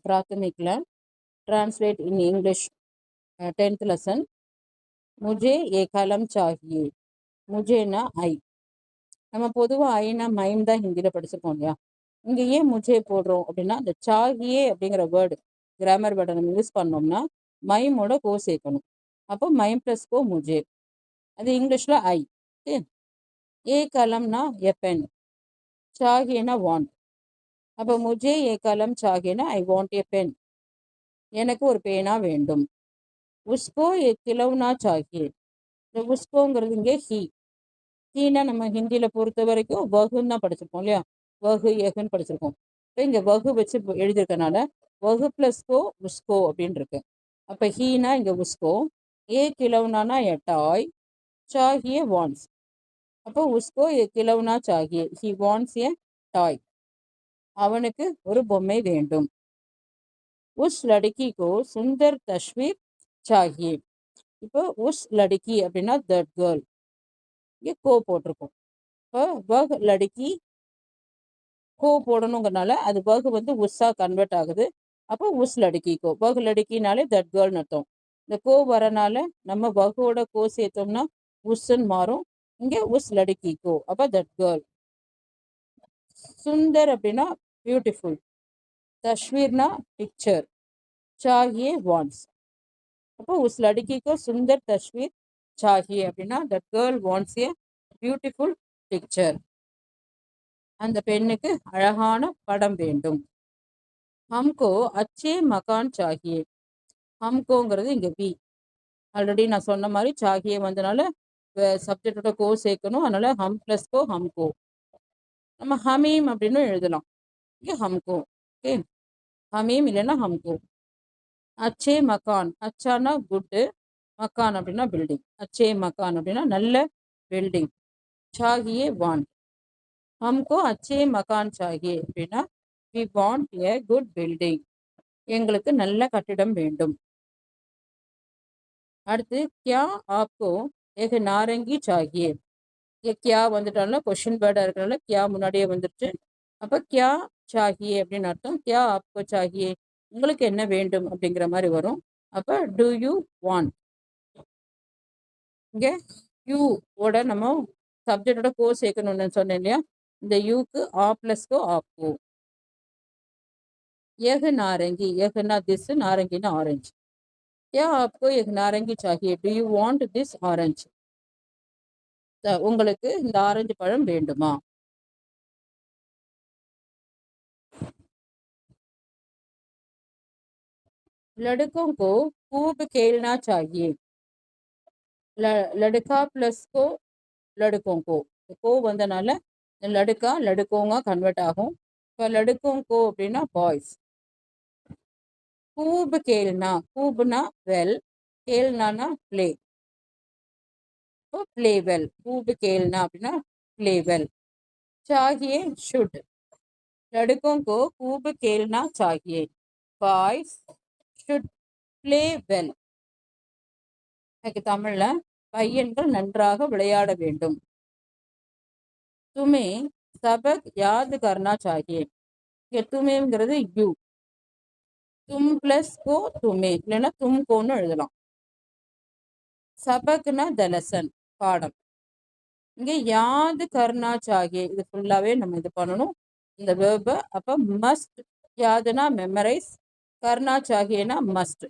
प्राथमिकला translate in English tenth lesson मुझे ये कलम चाहिए முஜேனா ஐ நம்ம பொதுவாக ஐனா மைம் தான் ஹிந்தியில் படிச்சிருக்கோம் இல்லையா இங்கே ஏன் முஜே போடுறோம் அப்படின்னா இந்த சாகியே அப்படிங்கிற வேர்டு கிராமர் வேர்டை நம்ம யூஸ் பண்ணோம்னா மைமோட கோ சேர்க்கணும் அப்போ மைம் ப்ளஸ் கோ முஜே அது இங்கிலீஷில் ஐ ஏ கலம்னா எ பென் சாகியனா வாண்ட் அப்போ முஜே ஏ கலம் Sagina I want A pen எனக்கு ஒரு பேனா வேண்டும். உஸ்கோ ஏ கிலவுனா சாகி இந்த உஸ்கோங்கிறது இங்கே ஹி. ஹீனா நம்ம ஹிந்தியில் பொறுத்த வரைக்கும் வகுன்னு தான் படிச்சிருக்கோம் இல்லையா? வகு ஏகுன்னு படிச்சிருக்கோம். இப்போ இங்கே வகு வச்சு எழுதியிருக்கனால வகு ப்ளஸ் கோ உஸ்கோ அப்படின்னு இருக்கு அப்போ ஹீனா இங்கே உஸ்கோ. ஏ கிலவுனானா எ டாய் சாகியே வான்ஸ். அப்போ உஸ்கோ ஏ கிலவுனா சாகி ஹி வான்ஸ் ஏ டாய் அவனுக்கு ஒரு பொம்மை வேண்டும். உஸ் கோ சுந்தர் தஸ்வீர் சாகியே இப்போ உஸ் லடுக்கி அப்படின்னா தட் கேர்ள் இங்கே கோ போட்டிருக்கோம். இப்போ வக் லடுக்கி கோ போடணுங்கிறனால அது வகு வந்து உஸ்ஸாக கன்வெர்ட் ஆகுது. அப்போ உஸ் லடுக்கி கோ. வக் லடுக்கினாலே தட் கேர்ள்னு அர்த்தம். இந்த கோ வரனால நம்ம வகுவோட கோ சேர்த்தோம்னா உஸ்ன்னு மாறும். இங்கே உஸ் லடுக்கி கோ. அப்போ தட் கேர்ள் சுந்தர் அப்படின்னா பியூட்டிஃபுல் தஷ்வீர்னா பிக்சர் சாகியே வான்ஸ் அப்போ உஸ் லடுக்கிக்கோ சுந்தர் தஷ்வீர் சாகியே அப்படின்னா the girl wants a beautiful picture அந்த பெண்ணுக்கு அழகான படம் வேண்டும். ஹம்கோ அச்சே மகான் சாகியே ஹம்கோங்கிறது இங்கே வி ஆல்ரெடி நான் சொன்ன மாதிரி சாகியே வந்தனால சப்ஜெக்டோட கோ சேர்க்கணும். அதனால ஹம் ப்ளஸ் கோ ஹம்கோ. நம்ம ஹமீம் அப்படின்னு எழுதலாம். ஓகே ஹம்கோ. ஓகே. ஹமீம் இல்லைன்னா ஹம்கோ. அச்சே மகான். அச்சானா குட்டு. மக்கான் அப்படின்னா பில்டிங். அச்சே மக்கான் அப்படின்னா நல்ல பில்டிங். சாகியே வாண்ட் ஹம்கோ அச்சே மகான் சாகியே அப்படின்னா we want a good building எங்களுக்கு நல்ல கட்டிடம் வேண்டும். அடுத்து கியா ஆப்கோ ஏக நாரங்கி சாகியே? இங்கே கியா வந்துட்டாலும் கொஷின் பேர்டாக இருக்கிறனால கியா முன்னாடியே வந்துருச்சு. அப்போ கியா சாகியே அப்படின்னு அர்த்தம். கியா ஆப்கோ சாகியே உங்களுக்கு என்ன வேண்டும் அப்படிங்கிற மாதிரி வரும். அப்போ டூ யூ வாண்ட் இங்கே யூ ஓட நம்ம சப்ஜெக்டோட கோ சேர்க்கணும்னு சொன்னேன் இல்லையா? இந்த யூக்கு ஆ ப்ளஸ்க்கோ ஆப்போ எகு நாரங்கி எகுனா திஸ் நாரங்கின்னு ஆரஞ்சு. ஏ ஆப்கோ எக் நாரங்கி சாகியே do you want this orange உங்களுக்கு இந்த ஆரஞ்சு பழம் வேண்டுமா लड़कों को खूब खेलना चाहिए லடுக்கா ப்ளஸ் கோ லடுக்கோம் கோ கோ வந்தனால லடுக்கா லடுக்கோங்க கன்வெர்ட் ஆகும் இப்போ லடுக்கோம் கோ அப்படின்னா பாய்ஸ் கூபு கேல்னா கூபுனா வெல் கேல்னானா பிளே இப்போ பிளே வெல் கூபு கேள்னா அப்படின்னா பிளே வெல் சாகியே ஷுட் லடுக்கோம் கோ கூபு கேள்னா சாகியே. பாய்ஸ் ஷுட் பிளே வெல் எனக்கு தமிழ்ல பையன்கள் நன்றாக விளையாட வேண்டும். துமே சபக் யாது கர்னா சாகியே. இங்கே துமேங்கிறது யூ தும் பிளஸ் கோ துமே. இல்லைன்னா தும் கோன்னு எழுதலாம். சபக்னா தலசன் பாடம். இங்கே யாது கர்ணாச்சாகி இது ஃபுல்லாகவே நம்ம இது பண்ணணும். இந்த வேர்பை அப்போ மஸ்ட் யாதுனா மெமரைஸ் கர்ணாச்சாகினா மஸ்ட்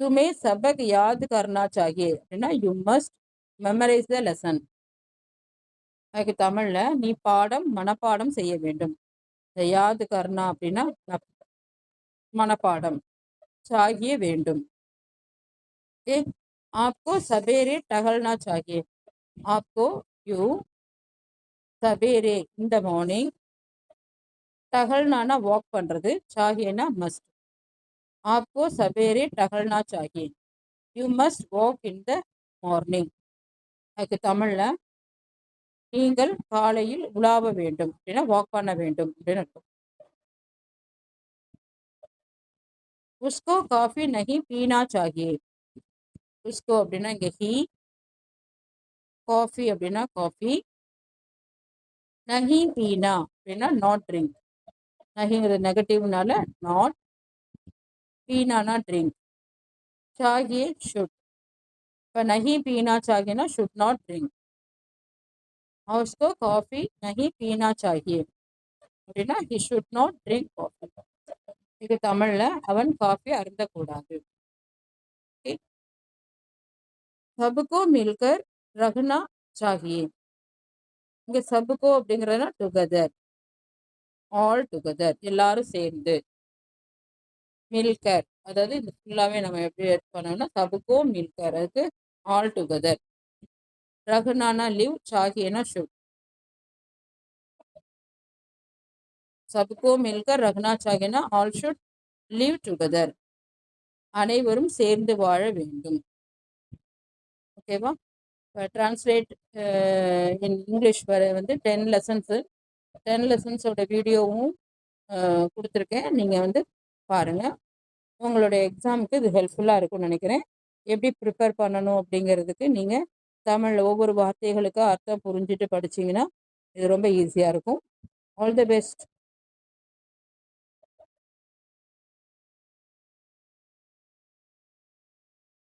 துமே சபக் யாது கர்ணாச்சாகி அப்படின்னா you must memorise the lesson அதுக்கு தமிழில் நீ பாடம் மனப்பாடம் செய்ய வேண்டும். இந்த யாது கர்ணா அப்படின்னா மனப்பாடம் சாகிய வேண்டும். ஏ आपको सवेरे टहलना चाहिए आपको यू சவேரே இந்த மார்னிங் டகல்னானா வாக் பண்ணுறது சாகியனா மஸ்ட் आपको सवेरे टहलना चाहिए you must walk in the morning அதுக்கு தமிழில் நீங்கள் காலையில் உலாவ வேண்டும் அப்படின்னா வாக் பண்ண வேண்டும் அப்படின்னு அர்த்தம் உஸ்கோ காஃபி நகி பீனா சாகியே குஸ்கோ அப்படின்னா இங்கே ஹீ காஃபி அப்படின்னா காஃபி. நஹி பீனா அப்படின்னா நாட் ட்ரிங்க் நஹிங்கிறது நெகட்டிவ்னால நாட் பீனானா ட்ரிங்க் சாகியே ஷுட் இப்போ நஹி பீனா சாகினா ஷுட் நாட் ட்ரிங்க் ஹவுஸ்கோ காஃபி நஹி பீனா சாகி அப்படின்னா he should not drink coffee இது தமிழில் அவன் காஃபி அருந்தக்கூடாது. சபுக்கோ மில்கர் ரகுனா சாகியே இங்கே சபுக்கோ அப்படிங்கிறதுனா டுகெதர் ஆல் டுகெதர் எல்லாரும் சேர்ந்து. மில்கர். அதாவது இது ஃபுல்லாகவே நம்ம எப்படி எடுத்து பண்ணோம்னா சபுக்கோ மில்கர். அதுக்கு ஆல் டுகெதர் ரகுனானா லிவ் சாகியனா ஷுட் சபுக்கோ மில்கர் ரகுனா சாகியனா ஆல் ஷுட் லிவ் டுகெதர் அனைவரும் சேர்ந்து வாழ வேண்டும். ஓகேவா? ட்ரான்ஸ்லேட் இன் இங்கிலீஷ் வர வந்து டென் லெசன்ஸு டென் லெசன்ஸோட வீடியோவும் கொடுத்துருக்கேன். நீங்கள் வந்து பாருங்கள் உங்களுடைய எக்ஸாமுக்கு இது ஹெல்ப்ஃபுல்லாக இருக்கும்னு நினைக்கிறேன். எப்படி ப்ரிப்பேர் பண்ணணும் அப்படிங்கிறதுக்கு நீங்கள் தமிழில் ஒவ்வொரு வார்த்தைகளுக்கும் அர்த்தம் புரிஞ்சுட்டு படிச்சிங்கன்னா இது ரொம்ப ஈஸியாக இருக்கும். All the best